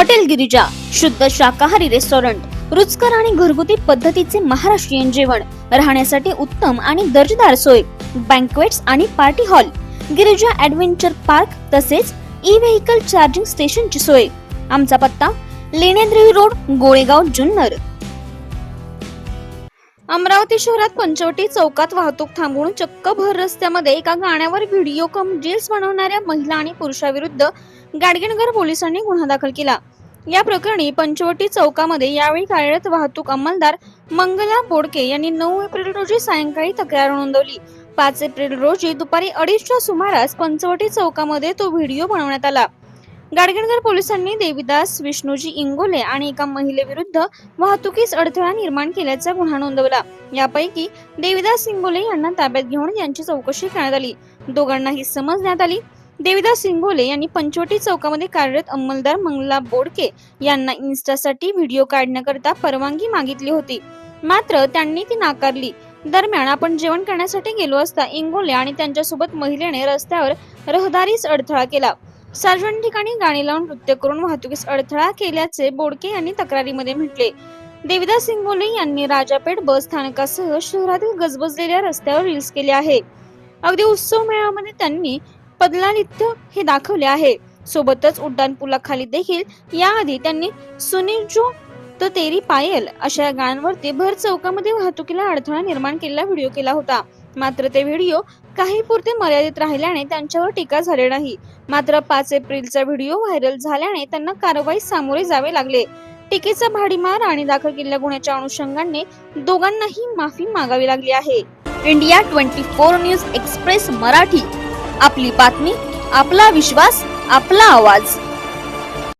Hotel Girija शुद्ध शाकाहारी restaurant रुचकर आणि घरगुती पद्धतीचे महाराष्ट्रीयन जेवण राहण्यासाठी उत्तम आणि दर्जेदार सोय बँकवेट्स आणि party hall Girija adventure park तसेच ई व्हेकल चार्जिंग स्टेशनची सोय. आमचा पत्ता लेण्याद्री रोड गोळेगाव जुन्नर. अमरावती शहरात पंचवटी चौकात वाहतूक थांबवून चक्क भर रस्त्यामध्ये एका गाण्यावर व्हिडिओ कम रील्स बनवणाऱ्या महिला आणि पुरुषाविरुद्ध गाडगेनगर पोलिसांनी गुन्हा दाखल केला. या प्रकरणी पंचवटी चौकामध्ये यावेळी कार्यरत वाहतूक अंमलदार मंगला बोडके यांनी नऊ एप्रिल रोजी सायंकाळी तक्रार नोंदवली. पाच एप्रिल रोजी दुपारी अडीचच्या सुमारास पंचवटी चौकामध्ये तो व्हिडिओ बनवण्यात आला. गाडगेनगर पोलिसांनी देवीदास विष्णूजी इंगोले आणि एका महिलेविरुद्ध वाहतुकीस अडथळा निर्माण केल्याचा गुन्हा नोंदवला. यापैकी देवीदास इंगोले यांना ताब्यात घेऊन यांची चौकशी करण्यात आली. दोघांनाही समजण्यात आली. देविदास सिंगोले यांनी पंचवटी चौकामध्ये कार्यरत अंमलदार मंगला बोडके यांना इन्स्टासाठी व्हिडिओ काढण्याकरता परवानगी मागितली होती. मात्र त्यांनी ती नाकारली. दरम्यान आपण जेवण करण्यासाठी गेलो असता इंगोले आणि त्यांच्यासोबत महिलेने रस्त्यावर रहदारीस अडथळा केला. सार्वजनिक ठिकाणी गाणी लावून नृत्य करून वाहतुकीस अडथळा केल्याचे बोडके यांनी तक्रारीमध्ये म्हटले. देविदास सिंगोले यांनी राजापेठ बस स्थानकासह शहरातील गजबजलेल्या रस्त्यावर रील्स केले आहे. अगदी उत्सव मेळाव्यामध्ये त्यांनी पदला नृत्य हे दाखवले आहे. सोबतच उड्डाण पुलाखाली देखील याआधी त्यांनी सुनीजो त तेरी पायल अशा या गाण्यांवरती भर चौकामध्ये वाहतुकीला अडथळा निर्माण केलेला व्हिडिओ केला होता. मात्र ते व्हिडिओ काही पुरते मर्यादित राहिल्याने त्यांच्यावर टीका झाली नाही. मात्र पाच एप्रिलचा व्हिडिओ व्हायरल झाल्याने त्यांना कारवाई सामोरे जावे लागले. टीकेचा भाडीमार आणि दाखल केलेल्या गुन्ह्याच्या अनुषंगाने दोघांनाही माफी मागावी लागली आहे. India twenty four news express Marathi. आपली बातमी आपला विश्वास आपला आवाज.